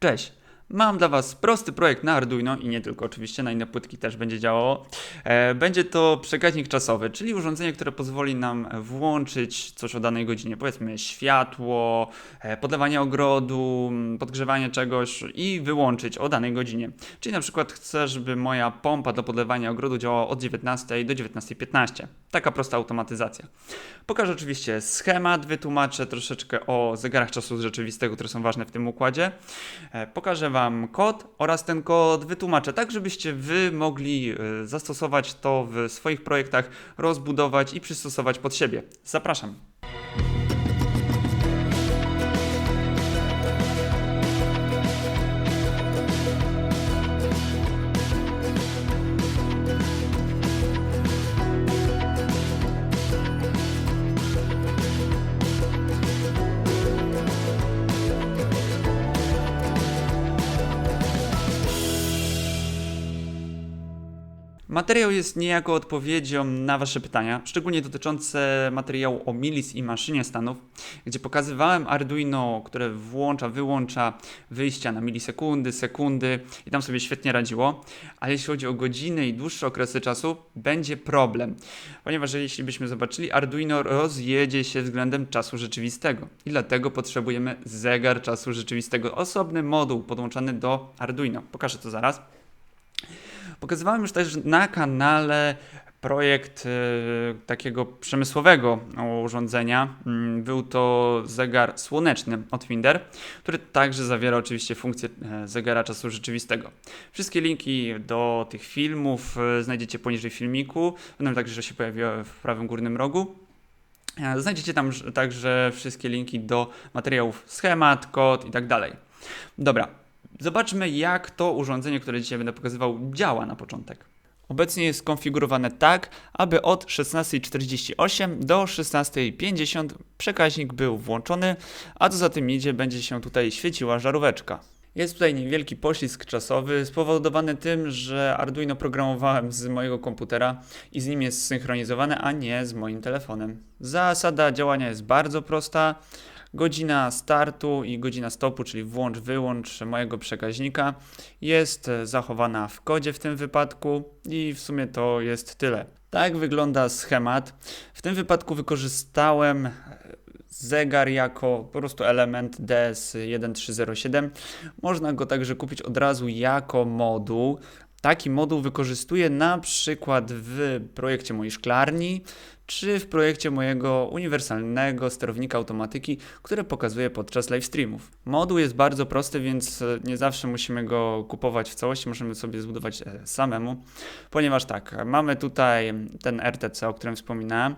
Cześć! Mam dla Was prosty projekt na Arduino i nie tylko, oczywiście na inne płytki też będzie działało. E, Będzie to przekaźnik czasowy, czyli urządzenie, które pozwoli nam włączyć coś o danej godzinie. Powiedzmy światło, e, podlewanie ogrodu, podgrzewanie czegoś i wyłączyć o danej godzinie. Czyli na przykład chcę, żeby moja pompa do podlewania ogrodu działała od 19 do 19.15. Taka prosta automatyzacja. Pokażę oczywiście schemat, wytłumaczę troszeczkę o zegarach czasu rzeczywistego, które są ważne w tym układzie. E, Pokażę Wam kod oraz ten kod wytłumaczę, tak żebyście Wy mogli e, zastosować to w swoich projektach, rozbudować i przystosować pod siebie. Zapraszam. Materiał jest niejako odpowiedzią na Wasze pytania, szczególnie dotyczące materiału o milis i maszynie stanów, gdzie pokazywałem Arduino, które włącza, wyłącza wyjścia na milisekundy, sekundy i tam sobie świetnie radziło. Ale jeśli chodzi o godziny i dłuższe okresy czasu, będzie problem, ponieważ jeśli byśmy zobaczyli, Arduino rozjedzie się względem czasu rzeczywistego i dlatego potrzebujemy zegar czasu rzeczywistego, osobny moduł podłączany do Arduino. Pokażę to zaraz. Pokazywałem już też na kanale projekt e, takiego przemysłowego urządzenia. Mm, Był to zegar słoneczny od Finder, który także zawiera oczywiście funkcję e, zegara czasu rzeczywistego. Wszystkie linki do tych filmów e, znajdziecie poniżej filmiku. Będą także się pojawiły w prawym górnym rogu. E, Znajdziecie tam także wszystkie linki do materiałów, schemat, kod i tak dalej. Dobra, Zobaczmy, jak to urządzenie, które dzisiaj będę pokazywał, działa na początek. Obecnie jest skonfigurowane tak, aby od 16.48 do 16.50 przekaźnik był włączony, a co za tym idzie, będzie się tutaj świeciła żaróweczka. Jest tutaj niewielki poślizg czasowy spowodowany tym, że Arduino programowałem z mojego komputera i z nim jest zsynchronizowane, a nie z moim telefonem. Zasada działania jest bardzo prosta. Godzina startu i godzina stopu, czyli włącz, wyłącz mojego przekaźnika, jest e, zachowana w kodzie w tym wypadku i w sumie to jest tyle. Tak wygląda schemat. W tym wypadku wykorzystałem e, zegar jako po prostu element DS1307. Można go także kupić od razu jako moduł. Taki moduł wykorzystuję na przykład w projekcie mojej szklarni, czy w projekcie mojego uniwersalnego sterownika automatyki, które pokazuję podczas live streamów. Moduł jest bardzo prosty, więc e, nie zawsze musimy go kupować w całości, możemy sobie zbudować e, samemu, ponieważ tak, mamy tutaj ten RTC, o którym wspominałem.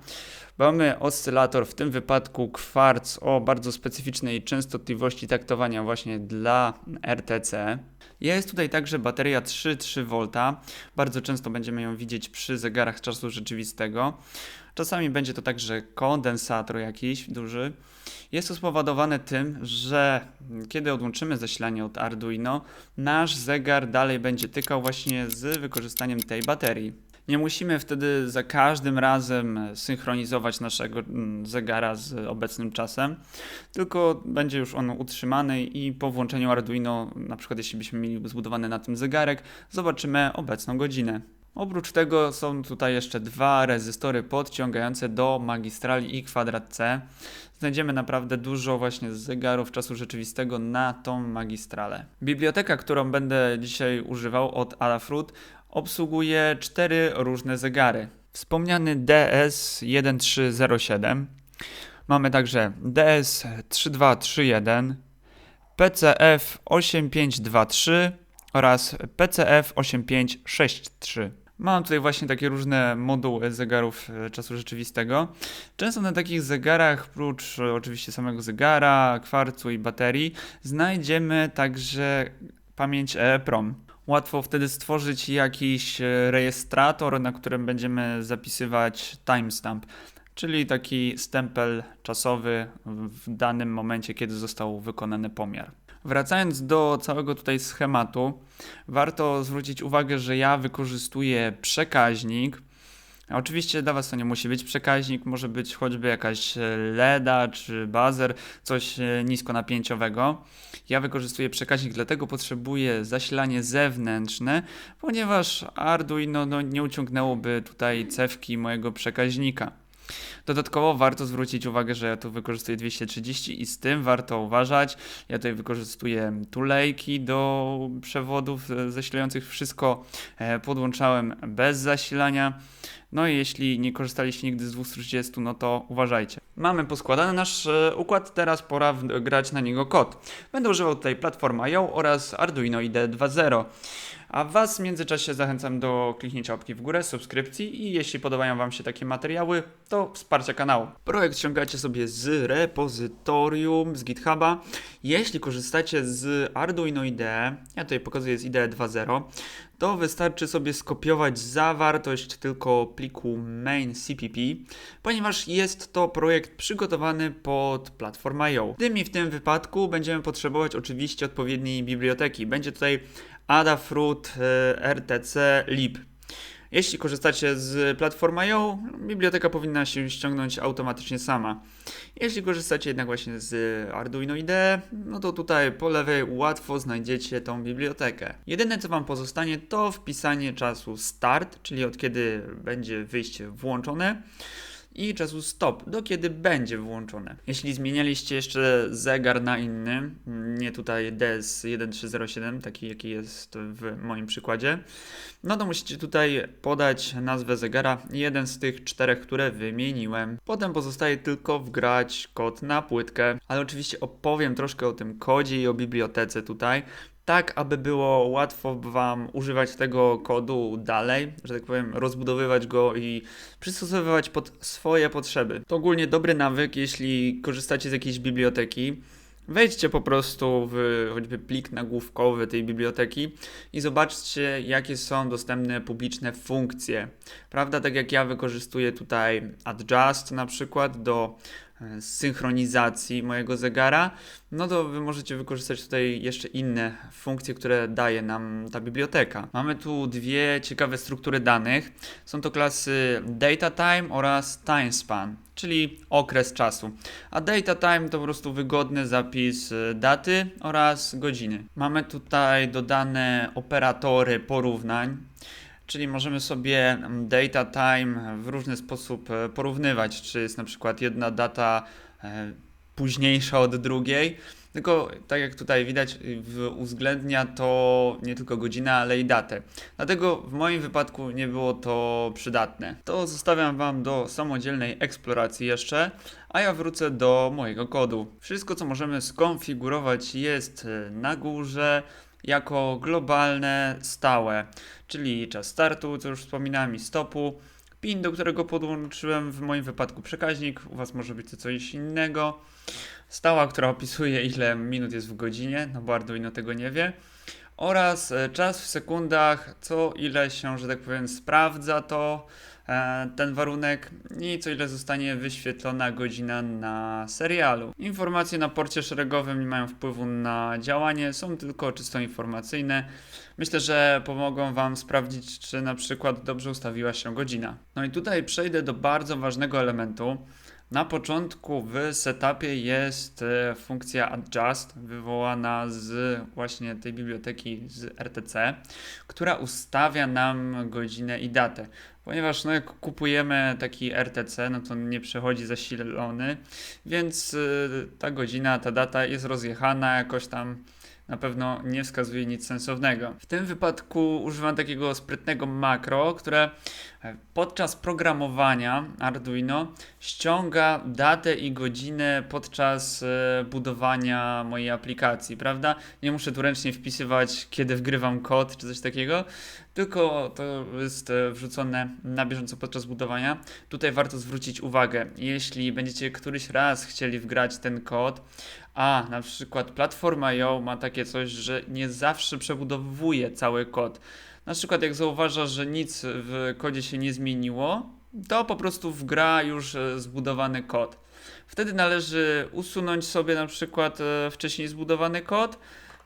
Mamy oscylator, w tym wypadku kwarc o bardzo specyficznej częstotliwości taktowania właśnie dla RTC. Jest tutaj także bateria 3,3V. Bardzo często będziemy ją widzieć przy zegarach czasu rzeczywistego. Czasami będzie to także kondensator jakiś duży. Jest to spowodowane tym, że kiedy odłączymy zasilanie od Arduino, nasz zegar dalej będzie tykał właśnie z wykorzystaniem tej baterii. Nie musimy wtedy za każdym razem synchronizować naszego mm, zegara z obecnym czasem, tylko będzie już on utrzymany i po włączeniu Arduino, na przykład jeśli byśmy mieli zbudowany na tym zegarek, zobaczymy obecną godzinę. Oprócz tego są tutaj jeszcze dwa rezystory podciągające do magistrali i kwadrat C. Znajdziemy naprawdę dużo właśnie zegarów czasu rzeczywistego na tą magistralę. Biblioteka, którą będę dzisiaj używał od Adafruit obsługuje cztery różne zegary. Wspomniany DS1307. Mamy także DS3231, PCF8523 oraz PCF8563. Mam tutaj właśnie takie różne moduły zegarów e, czasu rzeczywistego. Często na takich zegarach, prócz e, oczywiście samego zegara, kwarcu i baterii, znajdziemy także pamięć EEPROM. Łatwo wtedy stworzyć jakiś e, rejestrator, na którym będziemy zapisywać timestamp, czyli taki stempel czasowy w danym momencie, kiedy został wykonany pomiar. Wracając do całego tutaj schematu, warto zwrócić uwagę, że ja wykorzystuję przekaźnik Oczywiście dla Was to nie musi być przekaźnik, może być choćby jakaś e, LEDa czy bazer, coś e, niskonapięciowego. Ja wykorzystuję przekaźnik, dlatego potrzebuję zasilanie zewnętrzne, ponieważ Arduino no, nie uciągnęłoby tutaj cewki mojego przekaźnika. Dodatkowo warto zwrócić uwagę, że ja tu wykorzystuję 230 i z tym warto uważać. Ja tutaj wykorzystuję tulejki do przewodów e, zasilających. Wszystko e, podłączałem bez zasilania. No i jeśli nie korzystaliście nigdy z 230, no to uważajcie. Mamy poskładany nasz e, układ, teraz pora grać na niego kod. Będę używał tutaj platforma Yo oraz Arduino IDE 2.0. A Was w międzyczasie zachęcam do kliknięcia łapki w górę, subskrypcji i jeśli podobają Wam się takie materiały, to wsparcia kanału. Projekt ściągacie sobie z repozytorium, z GitHuba. Jeśli korzystacie z Arduino IDE, ja tutaj pokazuję z IDE 2.0, to wystarczy sobie skopiować zawartość tylko pliku main CPP, ponieważ jest to projekt przygotowany pod platformę IO. W tym i w tym wypadku będziemy potrzebować oczywiście odpowiedniej biblioteki. Będzie tutaj Adafruit e, RTC lib. Jeśli korzystacie z platformy IO, biblioteka powinna się ściągnąć automatycznie sama. Jeśli korzystacie jednak właśnie z Arduino IDE, no to tutaj po lewej łatwo znajdziecie tą bibliotekę. Jedyne co Wam pozostanie to wpisanie czasu start, czyli od kiedy będzie wyjście włączone i czasu stop, do kiedy będzie włączone. Jeśli zmienialiście jeszcze zegar na inny, nie tutaj DS1307, taki jaki jest w moim przykładzie, no to musicie tutaj podać nazwę zegara, jeden z tych czterech, które wymieniłem. Potem pozostaje tylko wgrać kod na płytkę, ale oczywiście opowiem troszkę o tym kodzie i o bibliotece tutaj, tak aby było łatwo Wam używać tego kodu dalej, że tak powiem, rozbudowywać go i przystosowywać pod swoje potrzeby. To ogólnie dobry nawyk, jeśli korzystacie z jakiejś biblioteki. Wejdźcie po prostu w choćby plik nagłówkowy tej biblioteki i zobaczcie, jakie są dostępne publiczne funkcje. Prawda, tak jak ja wykorzystuję tutaj Adjust na przykład do synchronizacji mojego zegara, no to wy możecie wykorzystać tutaj jeszcze inne funkcje, które daje nam ta biblioteka. Mamy tu dwie ciekawe struktury danych. Są to klasy data time oraz time span, czyli okres czasu. A data time to po prostu wygodny zapis e, daty oraz godziny. Mamy tutaj dodane operatory porównań czyli możemy sobie mm, data time w różny sposób e, porównywać, czy jest na przykład jedna data e, późniejsza od drugiej. Tylko tak jak tutaj widać, uwzględnia to nie tylko godzinę, ale i datę. Dlatego w moim wypadku nie było to przydatne. To zostawiam Wam do samodzielnej eksploracji jeszcze, a ja wrócę do mojego kodu. Wszystko, co możemy skonfigurować, jest e, na górze jako globalne, stałe, czyli czas startu, co już wspominałem, i stopu, pin, do którego podłączyłem w moim wypadku przekaźnik, u Was może być to coś innego, stała, która opisuje ile minut jest w godzinie, no bo Arduino tego nie wie, oraz e, czas w sekundach, co ile się, że tak powiem, sprawdza to, ten warunek i co ile zostanie wyświetlona godzina na serialu. Informacje na porcie szeregowym nie mają wpływu na działanie, są tylko czysto informacyjne. Myślę, że pomogą Wam sprawdzić, czy na przykład dobrze ustawiła się godzina. No i tutaj przejdę do bardzo ważnego elementu. Na początku w setupie jest e, funkcja adjust wywołana z właśnie tej biblioteki z RTC, która ustawia nam godzinę i datę. Ponieważ no, jak kupujemy taki RTC, no to nie przechodzi zasilony, więc y, ta godzina, ta data jest rozjechana jakoś tam na pewno nie wskazuje nic sensownego. W tym wypadku używam takiego sprytnego makro, które e, podczas programowania Arduino ściąga datę i godzinę podczas e, budowania mojej aplikacji, prawda? Nie muszę tu ręcznie wpisywać, kiedy wgrywam kod czy coś takiego, tylko to jest e, wrzucone na bieżąco podczas budowania. Tutaj warto zwrócić uwagę, jeśli będziecie któryś raz chcieli wgrać ten kod, a na przykład platforma IO ma takie coś, że nie zawsze przebudowuje cały kod. Na przykład jak zauważa, że nic w kodzie się nie zmieniło, to po prostu wgra już e, zbudowany kod. Wtedy należy usunąć sobie na przykład e, wcześniej zbudowany kod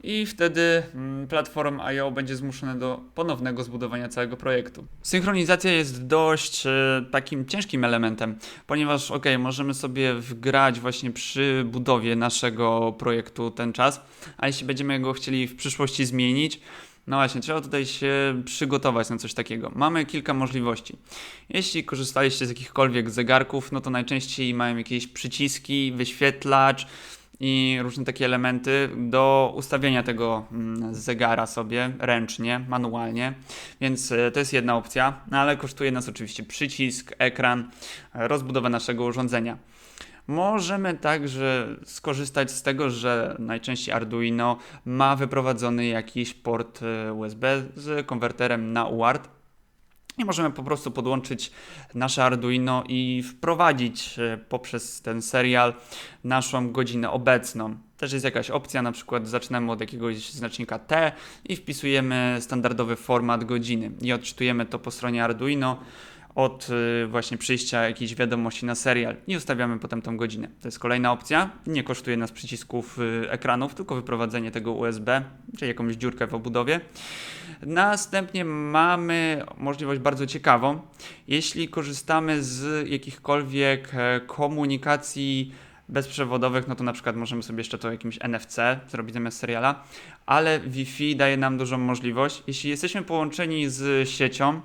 i wtedy mm, platform IO będzie zmuszone do ponownego zbudowania całego projektu. Synchronizacja jest dość e, takim ciężkim elementem, ponieważ ok, możemy sobie wgrać właśnie przy budowie naszego projektu ten czas, a jeśli będziemy go chcieli w przyszłości zmienić, no właśnie, trzeba tutaj się przygotować na coś takiego. Mamy kilka możliwości. Jeśli korzystaliście z jakichkolwiek zegarków, no to najczęściej mają jakieś przyciski, wyświetlacz i różne takie elementy do ustawienia tego mm, zegara sobie ręcznie, manualnie. Więc e, to jest jedna opcja, no ale kosztuje nas oczywiście przycisk, ekran, rozbudowę naszego urządzenia. Możemy także skorzystać z tego, że najczęściej Arduino ma wyprowadzony jakiś port e, USB z konwerterem na UART. I możemy po prostu podłączyć nasze Arduino i wprowadzić e, poprzez ten serial naszą godzinę obecną. Też jest jakaś opcja, na przykład zaczynamy od jakiegoś znacznika T i wpisujemy standardowy format godziny i odczytujemy to po stronie Arduino od y, właśnie przyjścia jakiejś wiadomości na serial i ustawiamy potem tą godzinę. To jest kolejna opcja. Nie kosztuje nas przycisków y, ekranów, tylko wyprowadzenie tego USB, czyli jakąś dziurkę w obudowie. Następnie mamy możliwość bardzo ciekawą. Jeśli korzystamy z jakichkolwiek e, komunikacji bezprzewodowych, no to na przykład możemy sobie jeszcze to jakimś NFC zrobić zamiast seriala, ale Wi-Fi daje nam dużą możliwość. Jeśli jesteśmy połączeni z siecią,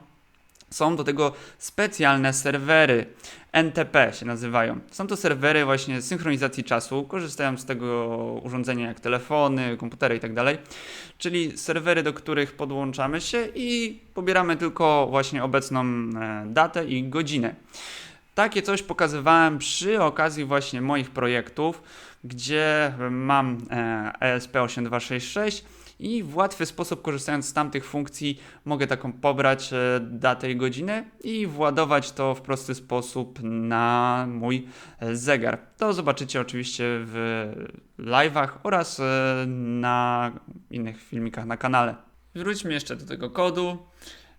są do tego specjalne serwery. NTP się nazywają. Są to serwery właśnie synchronizacji czasu. Korzystają z tego urządzenia jak telefony, komputery itd. Tak Czyli serwery, do których podłączamy się i pobieramy tylko właśnie obecną e, datę i godzinę. Takie coś pokazywałem przy okazji właśnie moich projektów, gdzie mam ESP8266 i w łatwy sposób, korzystając z tamtych funkcji, mogę taką pobrać e, datę i godzinę i władować to w prosty sposób na mój e, zegar. To zobaczycie oczywiście w live'ach oraz e, na innych filmikach na kanale. Wróćmy jeszcze do tego kodu.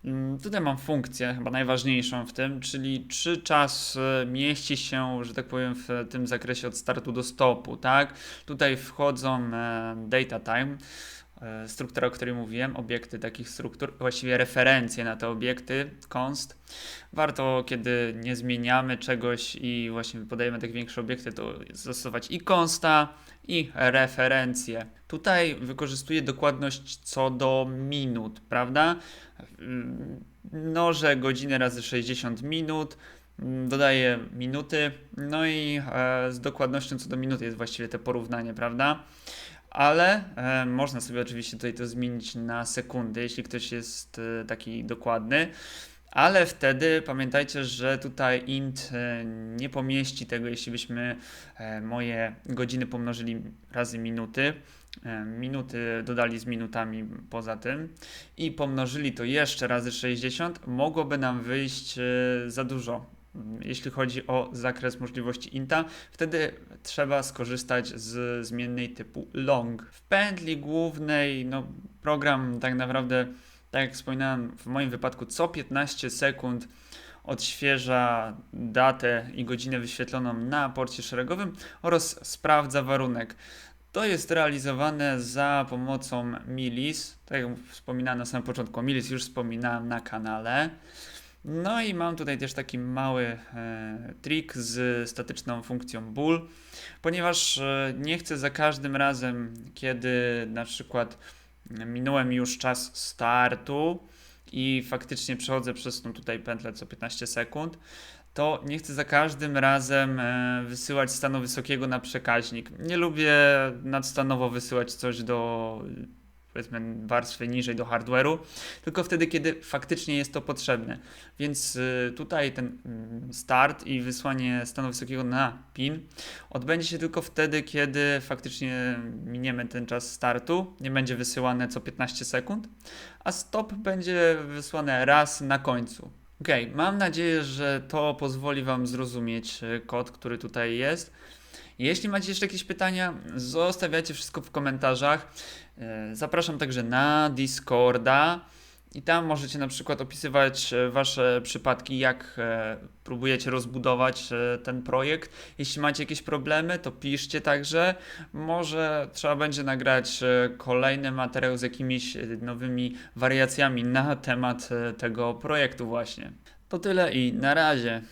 Mm, tutaj mam funkcję, chyba najważniejszą w tym, czyli czy czas mieści się, że tak powiem, w tym zakresie od startu do stopu, tak? Tutaj wchodzą data time. E, struktura, o której mówiłem, obiekty takich struktur, właściwie referencje na te obiekty, const. Warto, kiedy nie zmieniamy czegoś i właśnie podajemy takie większe obiekty, to zastosować i consta, i referencje. Tutaj wykorzystuję dokładność co do minut, prawda? Mnożę godziny razy 60 minut, dodaję minuty, no i e, z dokładnością co do minuty jest właściwie to porównanie, prawda? Ale e, można sobie oczywiście tutaj to zmienić na sekundy, jeśli ktoś jest e, taki dokładny. Ale wtedy pamiętajcie, że tutaj int e, nie pomieści tego, jeśli byśmy e, moje godziny pomnożyli razy minuty, e, minuty dodali z minutami poza tym. I pomnożyli to jeszcze razy 60, mogłoby nam wyjść za dużo jeśli chodzi o zakres możliwości inta, wtedy trzeba skorzystać z zmiennej typu long. W pętli głównej no, program tak naprawdę, tak jak wspominałem w moim wypadku, co 15 sekund odświeża datę i godzinę wyświetloną na porcie szeregowym oraz sprawdza warunek. To jest realizowane za pomocą Milis. Tak jak wspominałem na samym początku, Milis już wspominałem na kanale. No i mam tutaj też taki mały e, trik z statyczną funkcją bool, ponieważ e, nie chcę za każdym razem, kiedy na przykład minąłem już czas startu i faktycznie przechodzę przez tą tutaj pętlę co 15 sekund, to nie chcę za każdym razem e, wysyłać stanu wysokiego na przekaźnik. Nie lubię nadstanowo wysyłać coś do powiedzmy warstwy niżej do hardware'u, tylko wtedy, kiedy faktycznie jest to potrzebne. Więc y, tutaj ten mm, start i wysłanie stanu wysokiego na pin odbędzie się tylko wtedy, kiedy faktycznie miniemy ten czas startu, nie będzie wysyłane co 15 sekund, a stop będzie wysłane raz na końcu. Ok, mam nadzieję, że to pozwoli Wam zrozumieć y, kod, który tutaj jest. Jeśli macie jeszcze jakieś pytania, zostawiajcie wszystko w komentarzach. E, zapraszam także na Discorda I tam możecie na przykład opisywać e, wasze przypadki, jak e, próbujecie rozbudować e, ten projekt. Jeśli macie jakieś problemy, to piszcie także. Może trzeba będzie nagrać kolejny materiał z jakimiś nowymi wariacjami na temat tego projektu właśnie. To tyle i na razie.